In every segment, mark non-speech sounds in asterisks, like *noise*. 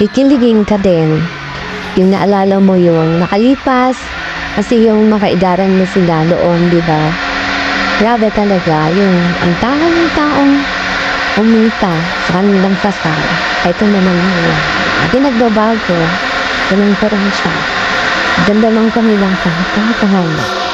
kikiligin ka din. Yung naalala mo yung nakalipas, kasi yung makaidaran mo sila noon, di ba? Grabe talaga, yung ang taong taong umita sa kanilang kasal. Ito naman yun. Hindi nagbabago. Ganun pa rin siya. Ganda lang kami lang pagkakahala.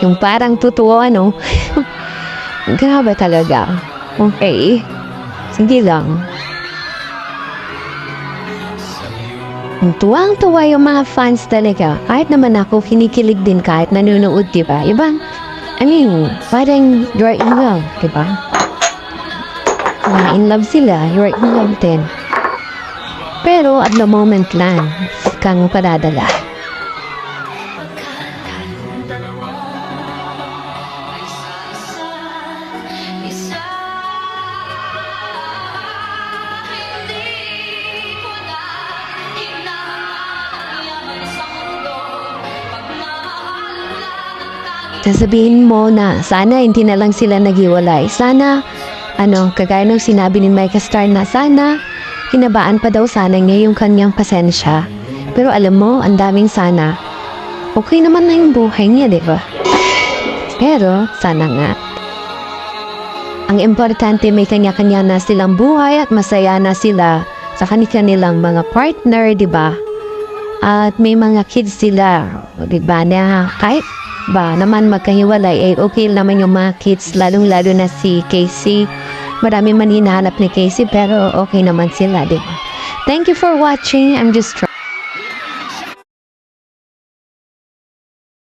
Yung parang totoo, ano? *laughs* Grabe talaga. Okay. Sige lang. Tuwang-tuwa yung mga fans talaga. Kahit naman ako, kinikilig din kahit nanonood, di ba? Ibang, I mean, parang you're in love, di ba? In love sila, you're in love din. Pero at the moment lang, kang padadala. Sasabihin mo na sana hindi na lang sila naghiwalay. Sana, ano, kagaya ng sinabi ni Micah Star na sana, hinabaan pa daw sana niya yung kanyang pasensya. Pero alam mo, ang daming sana. Okay naman na yung buhay niya, di ba? Pero, sana nga. Ang importante may kanya-kanya na silang buhay at masaya na sila sa kanilang mga partner, di ba? At may mga kids sila, di ba, na kahit ba naman magkahiwalay, eh okay naman yung mga kids, lalong-lalo na si Casey. Marami man hinahanap ni Casey, pero okay naman sila, di ba? Thank you for watching. I'm just trying.